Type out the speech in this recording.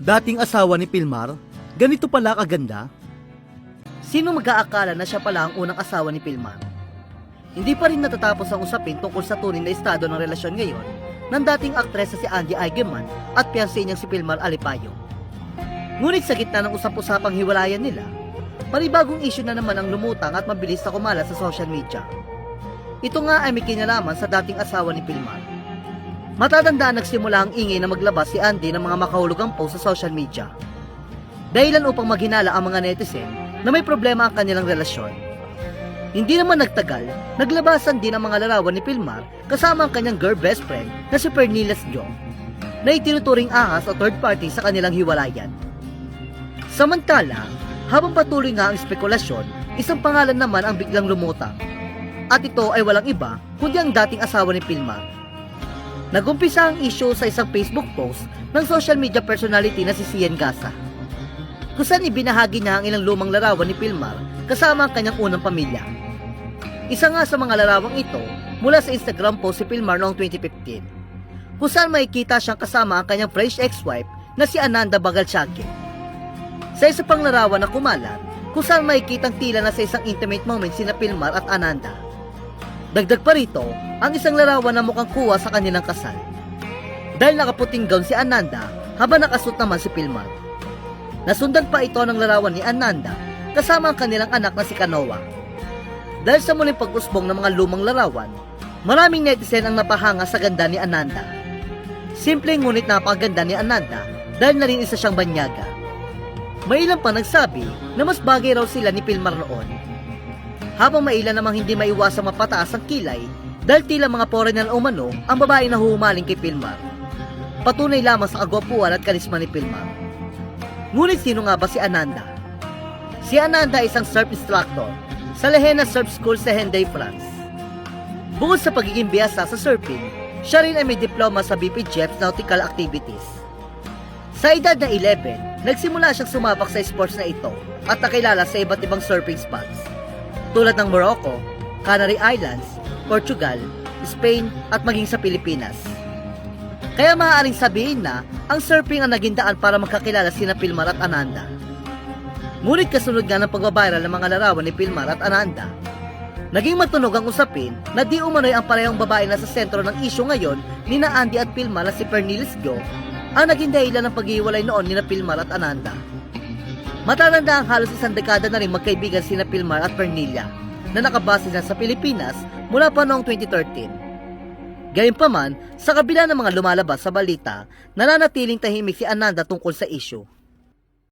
Dating asawa ni Pilmar, ganito pala kaganda? Sino mag-aakala na siya pala ang unang asawa ni Pilmar? Hindi pa rin natatapos ang usapin tungkol sa tunay na estado ng relasyon ngayon ng dating aktres na si Andy Eigenman at fiancé niyang si Pilmar Alipayo. Ngunit sa gitna ng usap-usapang hiwalayan nila, panibagong issue na naman ang lumutang at mabilis na kumalat sa social media. Ito nga ay may kinalaman sa dating asawa ni Pilmar. Matatandaan nagsimula ang ingay na maglabas si Andy ng mga makahulugang post sa social media. Dahilan upang maghinala ang mga netizen na may problema ang kanilang relasyon. Hindi naman nagtagal, naglabasan din ang mga larawan ni Pilmar kasama ang kanyang girl best friend na si Perniles Jo na itinuturing ahas o third party sa kanilang hiwalayan. Samantala, habang patuloy nga ang spekulasyon, isang pangalan naman ang biglang lumutang. At ito ay walang iba kundi ang dating asawa ni Pilmar. Nagumpisa ang issue sa isang Facebook post ng social media personality na si Sian Gasa kung saan ibinahagi niya ang ilang lumang larawan ni Pilmar kasama ang kanyang unang pamilya. Isa nga sa mga larawang ito mula sa Instagram post si Pilmar noong 2015 kung saan makikita siyang kasama ang kanyang French ex-wife na si Ananda Bagalchake. Sa isa pang larawan na kumalat kung saan makikitang tila na sa isang intimate moment sina Pilmar at Ananda. Dagdag pa rito ang isang larawan na mukhang kuha sa kanilang kasal. Dahil nakaputing gown si Ananda habang nakasuot naman si Pilmar. Nasundan pa ito ng larawan ni Ananda kasama ang kanilang anak na si Kanoa. Dahil sa muling pag-usbong ng mga lumang larawan, maraming netizen ang napahanga sa ganda ni Ananda. Simple ngunit napakaganda ni Ananda dahil na rin isa siyang banyaga. May ilan pa nagsabi na mas bagay raw sila ni Pilmar noon. Habang may ilan namang hindi maiwasang mapataas ang kilay dahil tila mga foreigner umano ang babae na huhumaling kay Pilmar. Patunay lamang sa kagwapuan at karisma ni Pilmar. Ngunit sino nga ba si Ananda? Si Ananda ay isang surf instructor sa Lehena Surf School sa Henday, France. Bukod sa pagiging biyasa sa surfing, siya rin ay may diploma sa BPJEF Nautical Activities. Sa edad na 11, nagsimula siyang sumabak sa sports na ito at nakilala sa iba't ibang surfing spots tulad ng Morocco, Canary Islands, Portugal, Spain at maging sa Pilipinas. Kaya maaaring sabihin na ang surfing ang naging daan para magkakilala sina Pilmar at Ananda. Ngunit kasunod nga ng pagbabiral ng mga larawan ni Pilmar at Ananda, naging matunog ang usapin na di umano'y ang parehong babae na sa sentro ng isyu ngayon ni na Andy at Pilmar na si Perniles Jo ang naging dahilan ng paghiwalay noon ni na Pilmar at Ananda. Matatanda ang halos isang dekada na rin magkaibigan sina Pilmar at Pernilla na nakabase na sa Pilipinas mula pa noong 2013. Gayunpaman, sa kabila ng mga lumalabas sa balita, nananatiling tahimik si Ananda tungkol sa issue.